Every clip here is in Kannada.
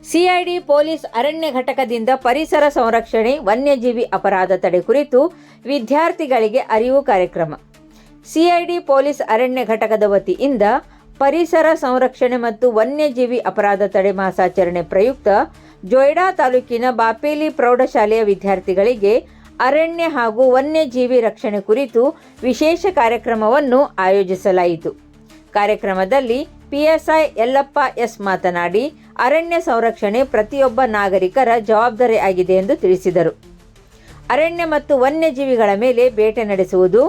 ಸಿಐಡಿ ಪೊಲೀಸ್ ಅರಣ್ಯ ಘಟಕದಿಂದ ಪರಿಸರ ಸಂರಕ್ಷಣೆ, ವನ್ಯಜೀವಿ ಅಪರಾಧ ತಡೆ ಕುರಿತು ವಿದ್ಯಾರ್ಥಿಗಳಿಗೆ ಅರಿವು ಕಾರ್ಯಕ್ರಮ. ಸಿಐಡಿ ಪೊಲೀಸ್ ಅರಣ್ಯ ಘಟಕದ ವತಿಯಿಂದ ಪರಿಸರ ಸಂರಕ್ಷಣೆ ಮತ್ತು ವನ್ಯಜೀವಿ ಅಪರಾಧ ತಡೆ ಮಾಸಾಚರಣೆ ಪ್ರಯುಕ್ತ ಜೊಯ್ಡಾ ತಾಲೂಕಿನ ಬಾಪೇಲಿ ಪ್ರೌಢಶಾಲೆಯ ವಿದ್ಯಾರ್ಥಿಗಳಿಗೆ ಅರಣ್ಯ ಹಾಗೂ ವನ್ಯಜೀವಿ ರಕ್ಷಣೆ ಕುರಿತು ವಿಶೇಷ ಕಾರ್ಯಕ್ರಮವನ್ನು ಆಯೋಜಿಸಲಾಯಿತು. ಕಾರ್ಯಕ್ರಮದಲ್ಲಿ ಪಿಎಸ್ಐ ಯಲ್ಲಪ್ಪ ಎಸ್ ಮಾತನಾಡಿ ಅರಣ್ಯ ಸಂರಕ್ಷಣೆ ಪ್ರತಿಯೊಬ್ಬ ನಾಗರಿಕರ ಜವಾಬ್ದಾರಿ ಆಗಿದೆ ಎಂದು ತಿಳಿಸಿದರು. ಅರಣ್ಯ ಮತ್ತು ವನ್ಯಜೀವಿಗಳ ಮೇಲೆ ಬೇಟೆ ನಡೆಸುವುದು,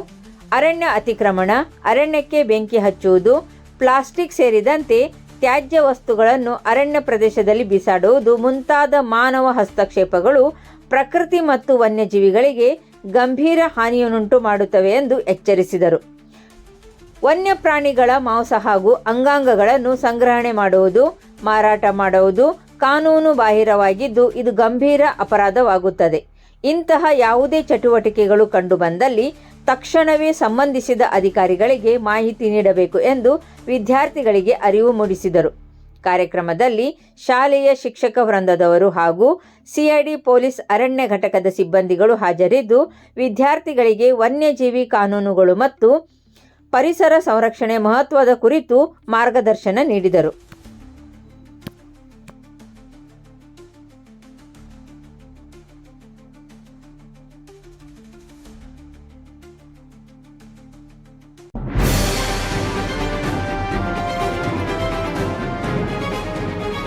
ಅರಣ್ಯ ಅತಿಕ್ರಮಣ, ಅರಣ್ಯಕ್ಕೆ ಬೆಂಕಿ ಹಚ್ಚುವುದು, ಪ್ಲಾಸ್ಟಿಕ್ ಸೇರಿದಂತೆ ತ್ಯಾಜ್ಯ ವಸ್ತುಗಳನ್ನು ಅರಣ್ಯ ಪ್ರದೇಶದಲ್ಲಿ ಬಿಸಾಡುವುದು ಮುಂತಾದ ಮಾನವ ಹಸ್ತಕ್ಷೇಪಗಳು ಪ್ರಕೃತಿ ಮತ್ತು ವನ್ಯಜೀವಿಗಳಿಗೆ ಗಂಭೀರ ಹಾನಿಯನ್ನುಂಟು ಮಾಡುತ್ತವೆ ಎಂದು ಎಚ್ಚರಿಸಿದರು. ವನ್ಯಪ್ರಾಣಿಗಳ ಮಾಂಸ ಹಾಗೂ ಅಂಗಾಂಗಗಳನ್ನು ಸಂಗ್ರಹಣೆ ಮಾಡುವುದು ಮಾರಾಟ ಮಾಡುವುದು ಕಾನೂನು ಬಾಹಿರವಾಗಿದ್ದು ಇದು ಗಂಭೀರ ಅಪರಾಧವಾಗುತ್ತದೆ. ಇಂತಹ ಯಾವುದೇ ಚಟುವಟಿಕೆಗಳು ಕಂಡುಬಂದಲ್ಲಿ ತಕ್ಷಣವೇ ಸಂಬಂಧಿಸಿದ ಅಧಿಕಾರಿಗಳಿಗೆ ಮಾಹಿತಿ ನೀಡಬೇಕು ಎಂದು ವಿದ್ಯಾರ್ಥಿಗಳಿಗೆ ಅರಿವು ಮೂಡಿಸಿದರು. ಕಾರ್ಯಕ್ರಮದಲ್ಲಿ ಶಾಲೆಯ ಶಿಕ್ಷಕ ವೃಂದದವರು ಹಾಗೂ ಸಿಐಡಿ ಪೊಲೀಸ್ ಅರಣ್ಯ ಘಟಕದ ಸಿಬ್ಬಂದಿಗಳು ಹಾಜರಿದ್ದು, ವಿದ್ಯಾರ್ಥಿಗಳಿಗೆ ವನ್ಯಜೀವಿ ಕಾನೂನುಗಳು ಮತ್ತು ಪರಿಸರ ಸಂರಕ್ಷಣೆ ಮಹತ್ವದ ಕುರಿತು ಮಾರ್ಗದರ್ಶನ ನೀಡಿದರು.